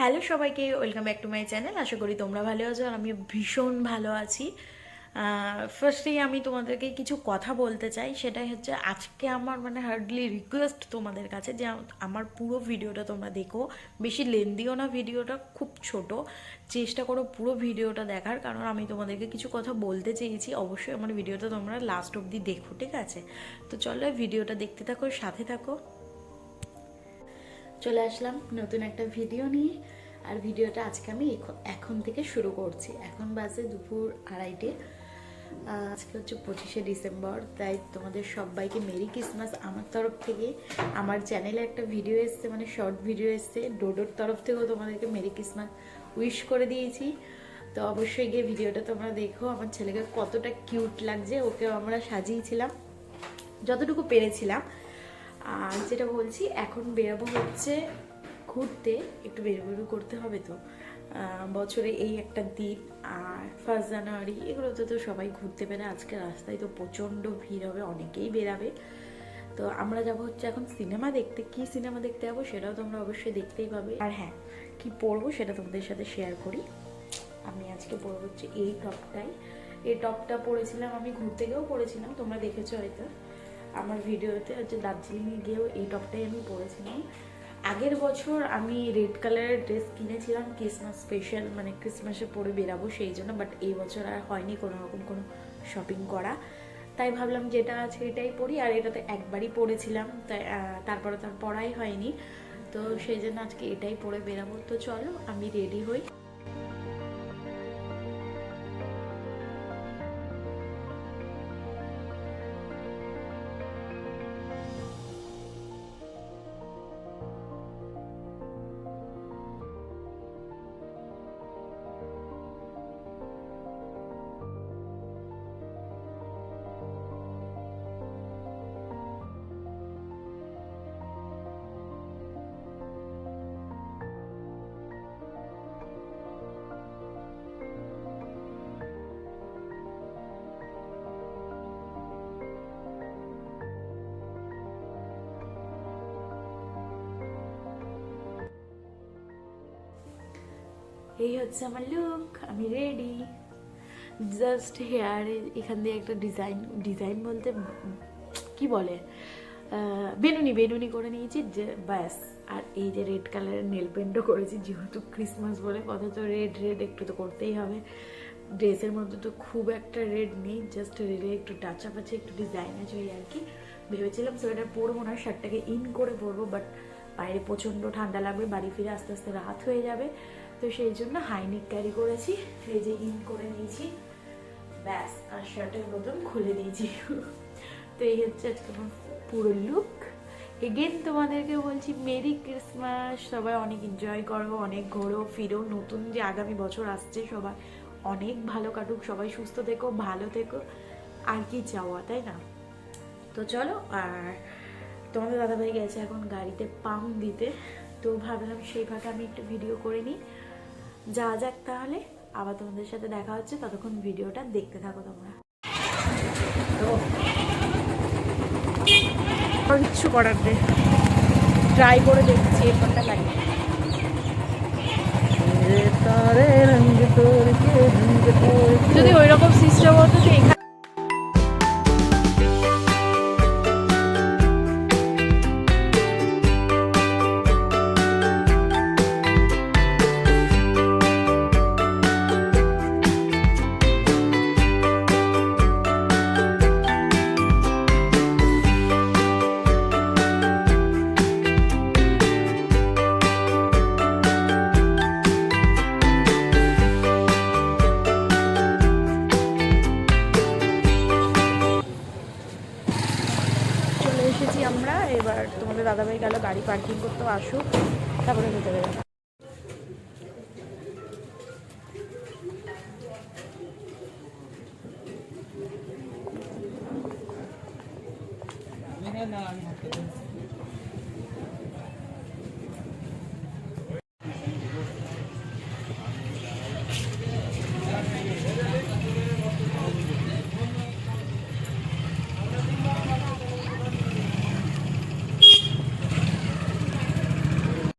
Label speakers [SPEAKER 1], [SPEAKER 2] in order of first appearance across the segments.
[SPEAKER 1] Hello সবাইকে, welcome back to my channel. আশা করি তোমরা ভালো আছো আর আমি ভীষণ ভালো আছি। ফার্স্টেই আমি তোমাদেরকে কিছু কথা বলতে চাই, সেটাই হচ্ছে আজকে আমার মানে হার্ডলি রিকোয়েস্ট তোমাদের কাছে যে আমার পুরো ভিডিওটা তোমরা দেখো। বেশি লেন্দিও না ভিডিওটা, খুব ছোট। চেষ্টা করো পুরো ভিডিওটা দেখার, কারণ আমি তোমাদেরকে কিছু কথা বলতে চেয়েছি। অবশ্যই আমার ভিডিওটা তোমরা লাস্ট অবধি দেখো, ঠিক আছে? তো চলো ভিডিওটা দেখতে থাকো, সাথে থাকো। চলে আসলাম নতুন একটা ভিডিও নিয়ে। আর ভিডিওটা আজকে আমি এখ- এখন থেকে শুরু করছি। এখন বাজে দুপুর আড়াইটে। আজকে হচ্ছে পঁচিশে ডিসেম্বর, তাই তোমাদের সবাইকে মেরি ক্রিসমাস আমার তরফ থেকে। আমার চ্যানেলে একটা ভিডিও এসছে মানে শর্ট ভিডিও এসছে। ডোডোর তরফ থেকেও তোমাদেরকে মেরি ক্রিসমাস উইশ করে দিয়েছি। তো অবশ্যই গিয়ে ভিডিওটা তোমরা দেখো। আমার ছেলেকে কতটা কিউট লাগছে ওকে আমরা সাজিয়েছিলাম। যতটুকু পেরেছিলাম। আর যেটা বলছি, এখন বেরোবো হচ্ছে ঘুরতে, একটু বেরো বেরো করতে হবে তো। বছরে এই একটা দিন আর ফার্স্ট জানুয়ারি এগুলোতে তো সবাই ঘুরতে বেরে আজকে রাস্তায় তো প্রচণ্ড ভিড় হবে, অনেকেই বেরাবে। তো আমরা যাব হচ্ছে এখন সিনেমা দেখতে। কি সিনেমা দেখতে যাব সেটাও তোমরা অবশ্যই দেখতেই পাবে। আর হ্যাঁ কি পরবো সেটা তোমাদের সাথে শেয়ার করি। আমি আজকে পরবো হচ্ছে এই টপটাই এই টপটা পরেছিলাম আমি ঘুরতে গিয়েও পরেছিলাম তোমরা দেখেছ হয়তো। আমার ভিডিওতে হচ্ছে দার্জিলিংয়ে গিয়েও এই টপটাই আমি পরেছিলাম। আগের বছর আমি রেড কালারের ড্রেস কিনেছিলাম ক্রিসমাস স্পেশাল মানে ক্রিসমাসে পরে বেরাবো সেই জন্য বাট এই বছর আর হয়নি কোনো রকম কোনো শপিং করা। তাই ভাবলাম যেটা আছে এটাই পরি, আর এটাতে একবারই পরেছিলাম, তাই তারপরে তার পড়াই হয়নি। তো সেই জন্য আজকে এটাই পরে বেরাবো। তো চলো, আমি রেডি হই। এই হচ্ছে আমার লুক আমি রেডি জাস্ট হেয়ারে এখান দিয়ে একটা ডিজাইন ডিজাইন বলতে কি বলে? বেনুনি বেনুনি করে নিয়েছি যে ব্যাস। আর এই যে রেড কালারের নেল পেন্টও করেছি, যেহেতু ক্রিসমাস বলে কথা তো রেড রেড একটু তো করতেই হবে। ড্রেসের মধ্যে তো খুব একটা রেড নেই জাস্ট রেডে একটু টাচ আপ আছে, একটু ডিজাইন আছে ওই আর কি। ভেবেছিলাম সোয়েটার পরবো না শার্টটাকে ইন করে পরবো বাট বাইরে প্রচণ্ড ঠান্ডা লাগবে, বাড়ি ফিরে আস্তে আস্তে রাত হয়ে যাবে। তো সেই জন্য হাইনেক ক্যারি করেছি। এই যে ইন করে নিয়েছি। ব্যাস, আর শার্টের মতন খুলে দিয়েছি। তো এই হচ্ছে আজকে আমার পুরো লুক এগেন তোমাদেরকে বলছি মেরি ক্রিসমাস সবাই অনেক এনজয় করো, অনেক ঘোরো, ফিরো। নতুন যে আগামী বছর আসছে, সবাই অনেক ভালো কাটুক, সবাই সুস্থ থেকো, ভালো থেকো। আর কি চাওয়া, তাই না? তো চলো, আর তোমাদের দাদাভাই গেছে এখন গাড়িতে পাম্প দিতে। তো ভাবলাম সেই আমি একটু ভিডিও করে নিই। যা যাক তাহলে। আবার তোমাদের সাথে দেখা হচ্ছে। ততক্ষণ ভিডিওটা দেখতে থাকো তোমরা। কিচ্ছু করার নেই। ট্রাই করে দেখছি এরপরটা লাগে। যদি ওই রকম সিস্টেম হতো তো দাদাভাই গেল গাড়ি পার্কিং করতে আসুক তারপরে ভেতরে যাব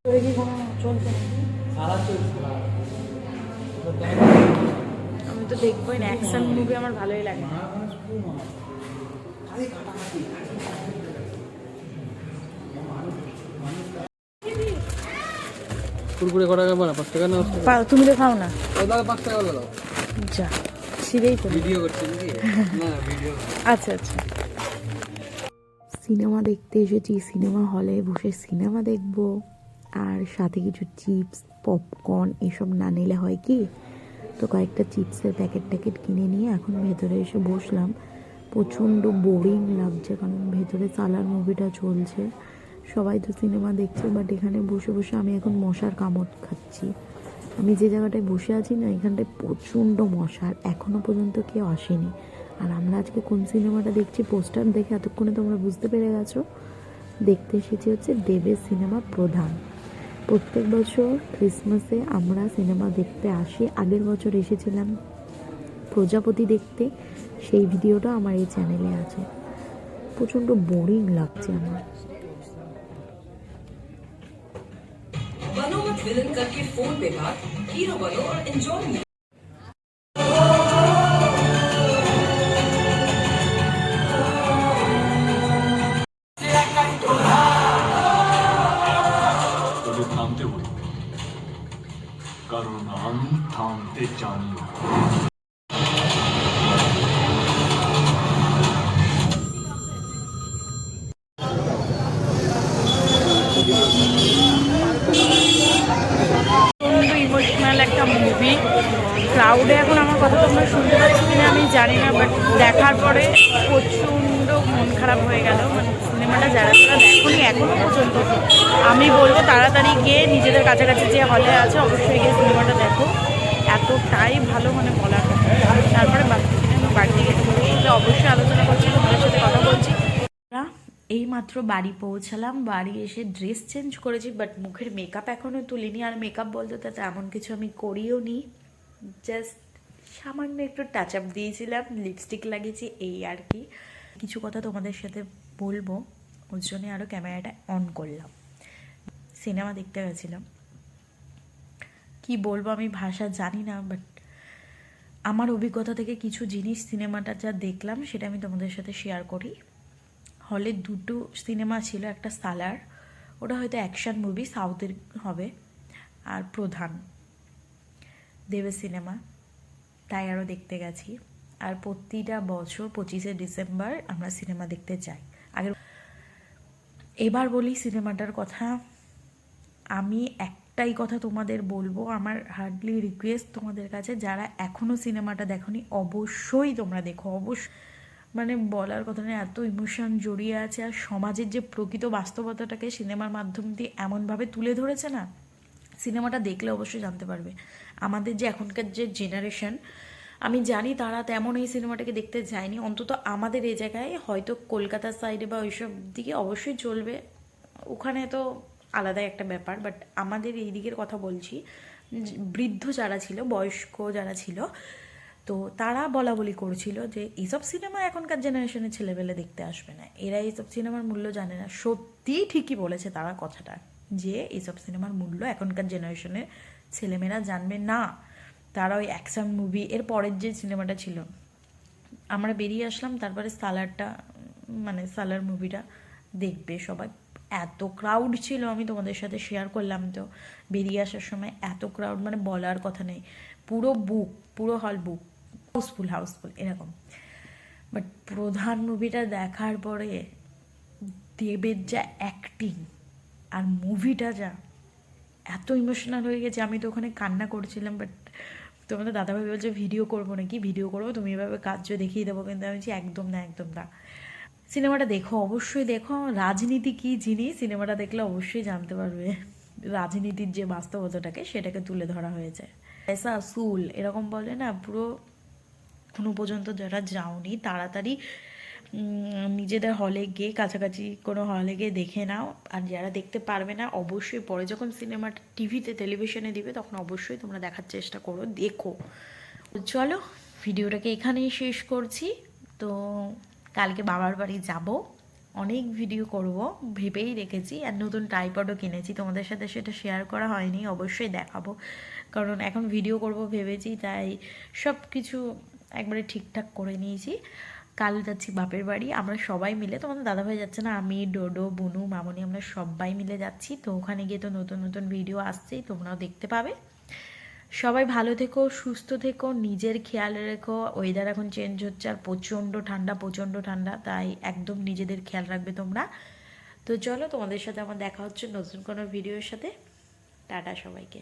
[SPEAKER 1] তোরে কি কোনো চলছে আমি তো দেখবোই না অ্যাকশন মুভি আমার ভালোই লাগে।
[SPEAKER 2] কুরকুরে কটা টাকা পাঁচ টাকা না
[SPEAKER 1] পা- তুমি তো খাও না।
[SPEAKER 2] ওই দাদা পাঁচ টাকা দাও
[SPEAKER 1] যা ছিঁড়েই তো
[SPEAKER 2] ভিডিও করছি না না ভিডিও
[SPEAKER 1] আচ্ছা আচ্ছা। সিনেমা দেখতে এসেছি সিনেমা হলে বসে সিনেমা দেখব। আর সাথে কিছু চিপস, পপকর্ন এসব না নিলে হয় কি? তো কয়েকটা চিপসের প্যাকেট ট্যাকেট কিনে নিয়ে এখন ভেতরে এসে বসলাম। প্রচণ্ড বোরিং লাগছে, কারণ ভেতরে সালার মুভিটা চলছে। সবাই তো সিনেমা দেখছে বাট এখানে বসে বসে আমি এখন মশার কামড় খাচ্ছি। আমি যে জায়গাটায় বসে আছি না, এখানটায় প্রচণ্ড মশার এখনও পর্যন্ত কেউ আসেনি। আর আমরা আজকে কোন সিনেমাটা দেখছি পোস্টার দেখে এতক্ষণে তোমরা বুঝতে পেরে গেছো? দেখতে এসেছি হচ্ছে দেবের সিনেমা প্রধান। প্রত্যেক বছর ক্রিসমাসে আমরা সিনেমা দেখতে আসি আগের বছর এসেছিলাম প্রজাপতি দেখতে সেই ভিডিওটা আমার এই চ্যানেলে আছে প্রচণ্ড বোরিং লাগছে আমার
[SPEAKER 3] बनो मत विलन करके फोन पे बात हीरो बनो और एंजॉय
[SPEAKER 1] গেল মানে সিনেমাটা যারা যারা দেখোনি এখনও পর্যন্ত। আমি বলব তাড়াতাড়ি গিয়ে নিজেদের কাছাকাছি যে হলে আছে, অবশ্যই গিয়ে সিনেমাটা দেখো। এতটাই ভালো মানে বলার তারপরে বাড়িতে তোমাদের অবশ্যই আলোচনা করছি, তোমাদের সাথে কথা বলছি। এই মাত্র বাড়ি পৌঁছালাম, বাড়ি এসে ড্রেস চেঞ্জ করেছি বাট মুখের মেকআপ এখনও তুলিনি। আর মেকআপ বলতে তো তেমন কিছু আমি করিও নি। জাস্ট সামান্য একটু টাচ আপ দিয়েছিলাম লিপস্টিক লাগিয়েছি, এই আর কি। কিছু কথা তোমাদের সাথে বলব, ওর জন্য আরও ক্যামেরাটা অন করলাম। সিনেমা দেখতে গেছিলাম। কি বলব আমি ভাষা জানি না বাট আমার অভিজ্ঞতা থেকে কিছু জিনিস সিনেমাটা যা দেখলাম, সেটা আমি তোমাদের সাথে শেয়ার করি। হলে দুটো সিনেমা ছিল, একটা সালার, ওটা হয়তো অ্যাকশন মুভি সাউথের হবে, আর প্রধান, দেবের সিনেমা। তাই আরও দেখতে গেছি। আর প্রতিটা বছর পঁচিশে ডিসেম্বর আমরা সিনেমা দেখতে যাই। আগের এবার বলি সিনেমাটার কথা। আমি একটাই কথা তোমাদের বলব, আমার হার্ডলি রিকোয়েস্ট তোমাদের কাছে, যারা এখনও সিনেমাটা দেখোনি, অবশ্যই তোমরা দেখো। অবশ্য মানে বলার কথা না এত ইমোশন জড়িয়ে আছে আর সমাজের যে প্রকৃত বাস্তবতাটাকে সিনেমার মাধ্যম দিয়ে এমনভাবে তুলে ধরেছে না, সিনেমাটা দেখলে অবশ্যই জানতে পারবে। আমাদের যে এখনকার যে জেনারেশন আমি জানি তারা তেমন এই সিনেমাটাকে দেখতে যায়নি, অন্তত আমাদের এই জায়গায় হয়তো কলকাতার সাইডে বা ওইসব দিকে অবশ্যই চলবে। ওখানে তো আলাদাই একটা ব্যাপার বাট আমাদের এই দিকের কথা বলছি বৃদ্ধ যারা ছিল, বয়স্ক যারা ছিল, তো তারা বলা বলি করছিল যে এইসব সিনেমা এখনকার জেনারেশনের ছেলেবেলে দেখতে আসবে না। এরা এইসব সিনেমার মূল্য জানে না। সত্যিই ঠিকই বলেছে তারা কথাটা, যে এইসব সিনেমার মূল্য এখনকার জেনারেশনের ছেলেমেয়েরা জানবে না। তারা ওই অ্যাকশন মুভি এর পরের যে সিনেমাটা ছিল, আমরা বেরিয়ে আসলাম, তারপরে সালারটা মানে সালার মুভিটা দেখবে সবাই। এত ক্রাউড ছিল, আমি তোমাদের সাথে শেয়ার করলাম তো। বেরিয়ে আসার সময় এত ক্রাউড মানে বলার কথা নেই। পুরো বুক পুরো হল বুক হাউসফুল হাউসফুল এরকম। বাট প্রধান মুভিটা দেখার পরে দেবের যা অ্যাক্টিং আর মুভিটা যা, এত ইমোশনাল হয়ে গেছে। আমি তো ওখানে কান্না করছিলাম বাট তোমাদের দাদাভাই বলছে, ভিডিও করব নাকি? ভিডিও করব। তুমি এভাবে কাজ দেখিয়ে দেবো। কিন্তু আমি বলছি, একদম না একদম না। সিনেমাটা দেখো, অবশ্যই দেখো। রাজনীতি কী জিনিস, সিনেমাটা দেখলে অবশ্যই জানতে পারবে। রাজনীতির যে বাস্তবতাটাকে, সেটাকে তুলে ধরা হয়েছে। এসা সুল, এরকম বলে না, পুরো এখনও পর্যন্ত যারা যাওনি, তাড়াতাড়ি নিজেদের হলে গিয়ে কাছাকাছি কোনো হলে গিয়ে দেখে নাও। আর যারা দেখতে পারবে না, অবশ্যই পরে যখন সিনেমাটা টিভিতে টেলিভিশনে দিবে, তখন অবশ্যই তোমরা দেখার চেষ্টা করো, দেখো। চলো ভিডিওটাকে এখানেই শেষ করছি। তো কালকে বাবার বাড়ি যাব। অনেক ভিডিও করব, ভেবেই রেখেছি। আর নতুন ট্রাইপডও কিনেছি। তোমাদের সাথে সেটা শেয়ার করা হয়নি, অবশ্যই দেখাবো। কারণ এখন ভিডিও করব ভেবেছি, তাই সব কিছু একবারে ঠিকঠাক করে নিয়েছি। কাল যাচ্ছি বাপের বাড়ি, আমরা সবাই মিলে তোমাদের দাদাভাই যাচ্ছে না, আমি, ডোডো, বুনু, মামনি, আমরা সবাই মিলে যাচ্ছি, তো ওখানে গিয়ে তো নতুন নতুন ভিডিও আসছেই তোমরাও দেখতে পাবে। সবাই ভালো থেকো, সুস্থ থেকো, নিজের খেয়াল রেখো ওয়েদার এখন চেঞ্জ হচ্ছে আর প্রচণ্ড ঠান্ডা প্রচণ্ড ঠান্ডা, তাই একদম নিজেদের খেয়াল রাখবে তোমরা। তো চলো তোমাদের সাথে আমার দেখা হচ্ছে নতুন কোনো ভিডিওর সাথে। টাটা সবাইকে।